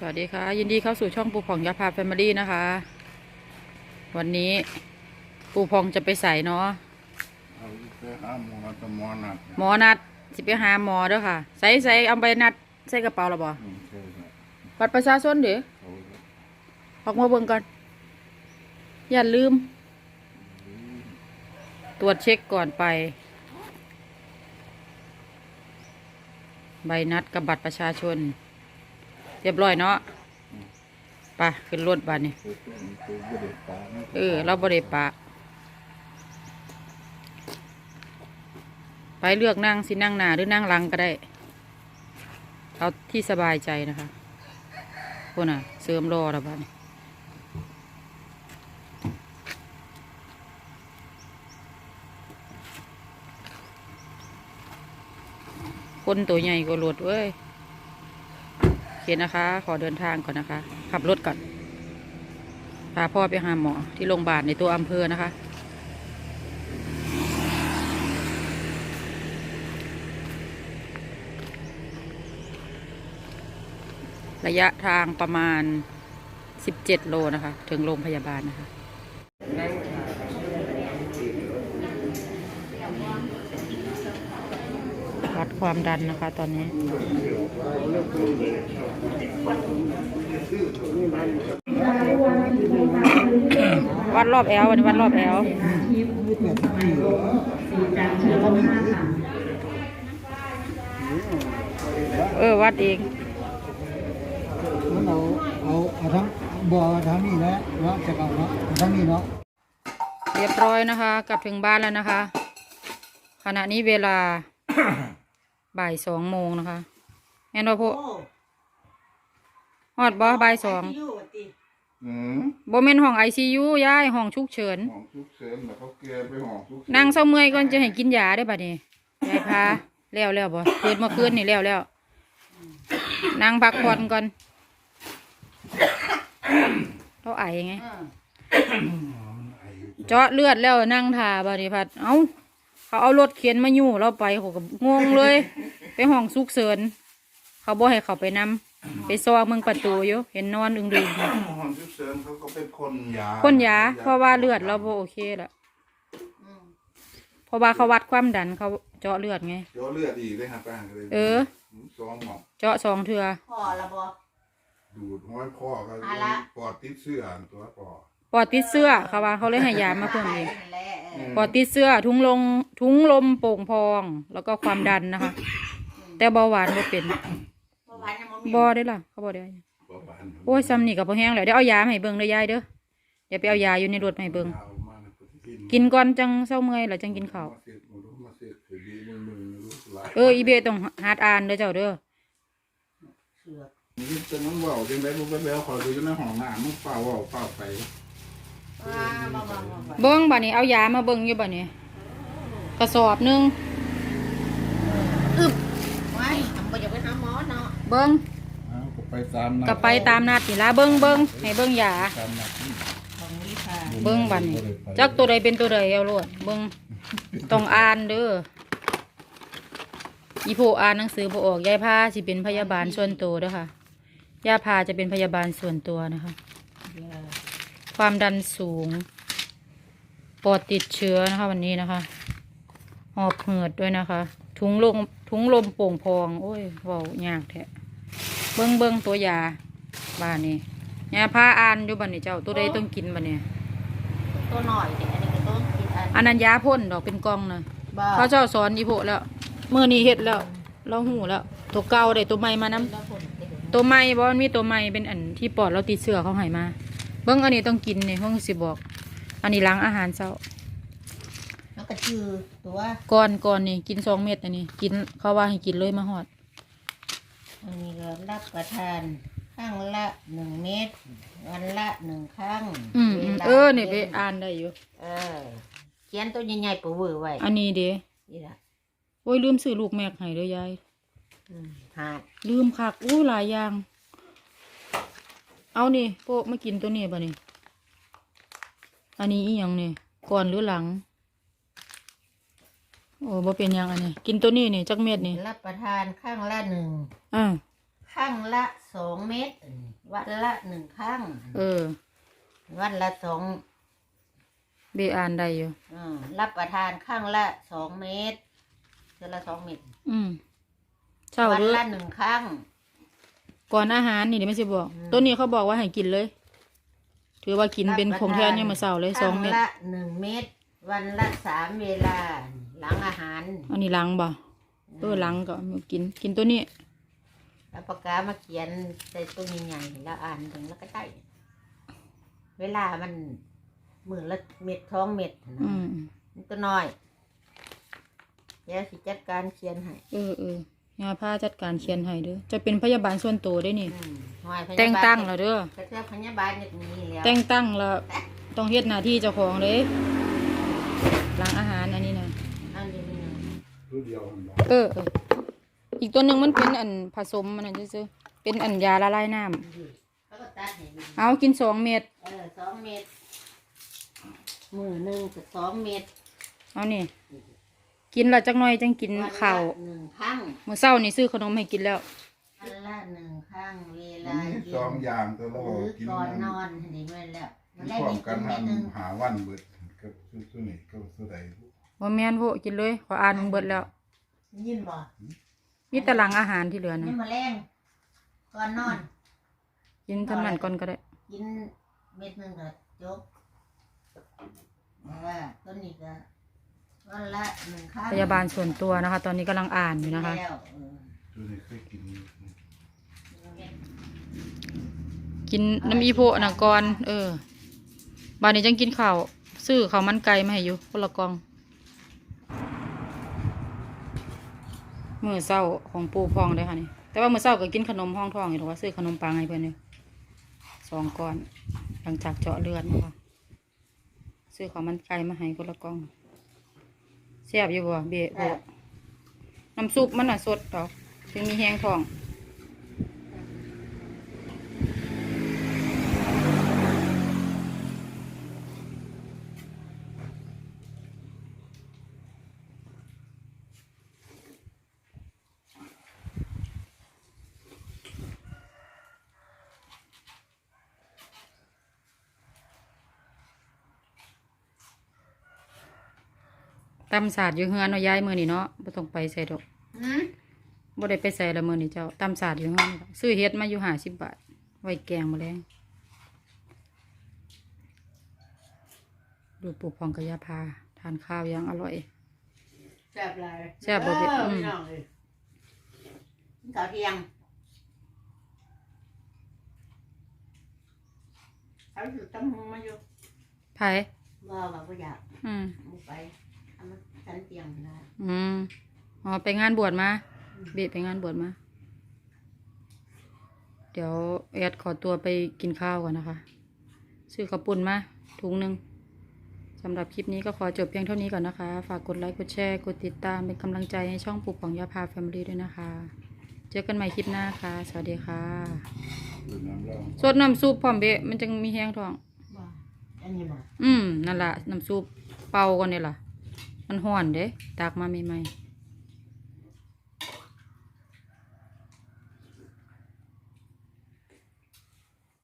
สวัสดีค่ะ ยินดีเข้าสู่ช่องปูผ่องยาพาแฟมิลี่นะคะ วันนี้ปูผ่องจะไปใส่เนาะเอาไปหาหมอจะหมอนัดหมอนัดสิไปหาหมอเด้อค่ะ ใส่ใส่เอาไปนัดใส่กระเป๋าหรอบ่อืมใช่ครับบัตรประชาชนเด้อเขาออกมาเบิ่งก่อน อย่าลืม ตรวจเช็คก่อนไป ใบนัดกับบัตรประชาชน เรียบร้อยเนาะไปขึ้นรถบัตรนี่คือตัวตัวบริการเออ เราบริปาไปเลือกนั่งสินั่งหนาหรือนั่งหลังก็ได้ เอาที่สบายใจนะคะพวกน่ะ เสริมรอแล้วบ้านี้คนตัวใหญ่กว่ารถเว้ย คนะคะ ขอเดินทางก่อนนะคะ ขับรถก่อน พาพ่อไปหาหมอที่โรงพยาบาลในตัวอำเภอนะคะ ระยะทางประมาณ 17 โลนะคะ ถึงโรงพยาบาลนะคะ วัดความดันนะคะตอนนี้ วัดรอบแอลวันนี้วัดรอบแอลเออ วัดเองเอาเอาเอาทั้งบ่อทั้งนี้แหละเนาะจะเอาเนาะเอาทั้งนี้เนาะเรียบร้อยนะคะ กลับถึงบ้านแล้วนะคะ ขณะนี้เวลา บ่ายสองโมงนะคะแอนโนโพฮอดบ่บ่ายสองอืมโบเมนห้องไอซียูย้ายห้องฉุกเฉิน ห้องชุกเสริมแล้วเขาเกลียไปห้องชุกเสริมนั่งเศร้าเมื่อยก่อนจะให้กินยาได้อบัดนี้ยายพาแล้วแล้วบ่คืนเมื่อคืนนี่แล้วแล้วนั่งพักผ่อนก่อนเราไอไง เจาะเลือดแล้วนั่งทาบาริพัดเอา เขาเอารถเข็นมาอยู่เราไปเขาก็งงเลย ไปห้องสุกเสริญเขาบอกให้เขาไปนำไปซอกเมืองประตูอยู่เห็นนอนอึงดึงห้องชุกเสริมเขาก็เป็นคนยาคนยาเพราะว่าเลือดเราบ่โอเคละเพราะว่าเขาวัดความดันเขาเจาะเลือดไงเดี๋ยวเลือดอีกเลยฮะป้าเลยเออสองหมอกเจาะสองเทือพอละบ่ดูดห้อยพ่อก็เอาละปอดติดเสื้อตัวปอดป อดติดเสื้อเขาว่าเขาเลยให้ยามาเพิ่มเองนั่นแหละเออปอดติดเสื้อทุงลงทุงลมโป่งพอง แล้วก็ความดันนะคะ แต่เบาหวานบ่เป็นเมื่อวานยังบ่มีบ่ได้ล่ะ เขาบ่ได้ปอดบานโอ้ยซ้ำนี่กับพอแห้งแล้วเดี๋ยวเอายามาให้เบิ่งเลยยายเด้อเดี๋ยวไปเอายาอยู่ในรถมาให้เบิ่งเอามาในปฏิทินกินก่อนจังเศร้าเมื่อยแล้วจังกินข้าวมาเสร็จมาดูมาเสร็จเดี๋ยวดีมือมือรู้หลายเอออีเบต้องหาดอ่านเด้อเจ้าเด้อเสือกนี่จะน้องเบาจังได้รู้ไปแล้วขอดูอยู่ในห้องน้ำมึงเปล่าเว่าเปล่าไปว่าบ่บ่บ่บ่ เบิ่งบัดนี้เอายามาเบิ่งอยู่บัดนี้กระสอบหนึงไว้ทำบ่อยากไปหาหมอเนาะเบิ่งเอาก็ไปตามนัดก็ไปตามนัดนี่ล่ะเบิ่งเบิ่งให้เบิ่งยาตามนัดนี่ของนี้ค่ะเบิ่งบัดนี้จักตัวใดเป็นตัวใดเอาโลดเบิ่งต้องอ่านเด้ออีโพอ่านหนังสือบ่ออกยายพาสิเป็นพยาบาลส่วนตัวเด้อค่ะยาพาจะเป็นพยาบาลส่วนตัวนะคะ ความดันสูง ปอดติดเชื้อนะคะ วันนี้นะคะหอบเหือดด้วยนะคะ ถุงลมถุงลมโป่งพอง โอ้ยเว้ายากแท้เบิ้งเบิ้งตัวยาบ้านนี้ยาพาอ่านอยู่บ้านนี้เจ้าตัวใดต้องกินบ้านนี้ตัวหน่อยเด็กอันนี้ก็ต้องกินอันอันนั้นยาพ่นดอกเป็นกล่องนะบ่เขาเจ้าสอนอีโพแล้วเมื่อนี้เฮ็ดแล้วเราหูแล้ว ตัวเก่าได้ตัวใหม่มานํแล้วผลเด็กตัวใหม่บ่มันมีตัวใหม่เป็นอันที่ปอดเราติดเชื้อเขาให้มา เบิ้งอันนี้ต้องกินนี่ห้องสิบอก อันนี้ล้างอาหารเช้าแล้วก็ชื่อตัวก่อนก่อนนี่กินสองเม็ดอันนี้ กินเขาว่าให้กินเลยมาหอดอันนี้ก็รับประทานข้างละหนึ่งเม็ดวันละหนึ่งครั้งอืมอืมวลาเออนี่ไปอ่านได้อยู่ เออเขียนตัวใหญ่ๆปะเวอร์ไว้อันนี้เด้นี่ล่ะโอ้ยลืมซื้อลูกแม็กให้เด้อยายอืมหาดลืมคักอู้หลายอย่าง เอานี่โปะมากินตัวนี้ป่ะนี่ อันนี้อีหยังนี่ก่อนหรือหลัง โอ้บ่เป็นหยังอันนี้ กินตัวนี้นี่จักเม็ดนี่รับประทานข้างละหนึ่งอ่าข้างละสองเม็ดอันนี้วันละหนึ่งครั้งเออ วันละสองเบอ่านได้อยู่เออรับประทานข้างละสองเม็ดเดือนละสองเม็ดอืมเช้าวันหรือละหนึ่งครั้ง ก่อนอาหารนี่เดี๋ยวไม่สิบอกอืมต้นนี้เขาบอกว่าให้กินเลย ถือว่ากินเป็นของแท้เนี่ยามมาเช้าเลยสองเม็ดครั้ละหนึ่งเม็ดวันละสามเวลา หลังอาหาร อันนี้ล้างบ่เออล้างก็เอากินกินตัวนี้แล้วปากกามาเขียนใส่ตัวใหญ่ๆแล้วอ่านถึงแล้วก็ได้เวลามันมือละเม็ดท้องเม็ดนะอืมมันตัวน้อยเดี๋ยวสิจัดการเขียนให้เออเออ ยาผ้าจัดการเขียนให้เด้อจะเป็นพยาบาลส่วนตัวได้นี่อืมหอยพยาบาลแต่งตั้งแล้วเด้อก็จะพยาบาลอย่างนี้แล้วแต่งตั้งแล้วต้องเฮ็ดหน้าที่เจ้าของเลยล้างอาหารอันนี้นะอันนี้นี่นะตัวเดียวมันบอกเออเอออีกตัวหนึ่งมันเป็นอันผสมมันนั่นซื่อๆเป็นอันยาละลายน้ำแล้วก็ตัดให้ดูเอากินสองเม็ดเออสองเม็ดมือหนึ่งกับสองเม็ดเอานี่ กินและจักหน่อยจังกินวันละข้าวหนึ่งครั้งเมื่อเช้านี่ซื้อขนมให้กินแล้ว วันละหนึ่งครั้งเวมัลานมีเย็สองนอย่างตัวหเรารือกินก่อนมันนอนนี่เมื่อแล้วกิมันนได้พร้อมีมกักินนเม็ดหนึ่งทำหาวันเบิดกับสุสุนี่กับสุใดว่าแม่นโหกินเลยขออ่านมึงเบิดแล้ว ยินบ่มีแต่หลังอาหารที่เหลือนะนี่มาแรงก่อนนอน กินทำนั้นก่อนก็ได้ กินเม็ดหนึ่งก็จบเพราะว่าต้นนี้ก็ วันละหนึ่งครั้งพยาบาลส่วนตัวนะคะ ตอนนี้กำลังอ่านอยู่นะคะ แล้วเออตัวนี้เคยกินกินน้ำอีโพะนะก่อนเออ บานนี้จังกินข้าวซื้อข้าวมันไก่มาให้อยู่คนละกล่องมื้อเช้าของปู่พองเลยค่ะนี่แต่ว่ามื้อเช้าก็กินขนมห้องทองอยู่แต่ว่าซื้อขนมปังให้เพื่อนนี่สองก้อนหลังจากเจาะเลือดนะคะซื้อข้าวมันไก่มาให้คนละกล่อง แซ่บอยู่บ่เบะโบะน้ำซุปมันน่ะสดดอกถึงมีแห้งทอง ตำศาสตร์อยู่เฮือนเนาะย้ายมือนี่เนาะบ่ต้องไปใส่ดอกหืมบ่ได้ไปใส่ละมือนี่เจ้าตำศาสตร์อยู่เฮือนนี่ล่ะซื้อเฮ็ดมาอยู่ห้าสิบบาท ไว้แกงมาแรงดูปลูกพองกะยาพา ทานข้าวอย่างอร่อย แซ่บหลายแซ่บบ่เผ็ดเอออืม พี่น้องเอ้ยกินข้าวเที่ยงเขาอยู่ตั้งหงมาอยู่ไผว่าว่าบ่อยากอืมเอาไปเอา มาสันเตียงนะอืมอ๋อไปงานบวชมาเบะไปงานบวชมา เดี๋ยวแอดขอตัวไปกินข้าวก่อนนะคะ ซื้อข้าวปุ้นมาถุงหนึ่งสำหรับคลิปนี้ก็ขอจบเพียงเท่านี้ก่อนนะคะ ฝากกดไลค์ กดแชร์ กดติดตามเป็นกำลังใจให้ช่องปลูกของยาพาแฟมิลี่ด้วยนะคะ เจอกันใหม่คลิปหน้าค่ะ สวัสดีค่ะคือน้ำร้อนสดน้ำซุปพร้อมเบะมันจึงมีแห้งท้องว่าอันนี้บ่อืม นั่นล่ะน้ำซุปเป่าก่อนเนี่ยล่ะ มันห่อนเด้ตากมาใหม่ๆ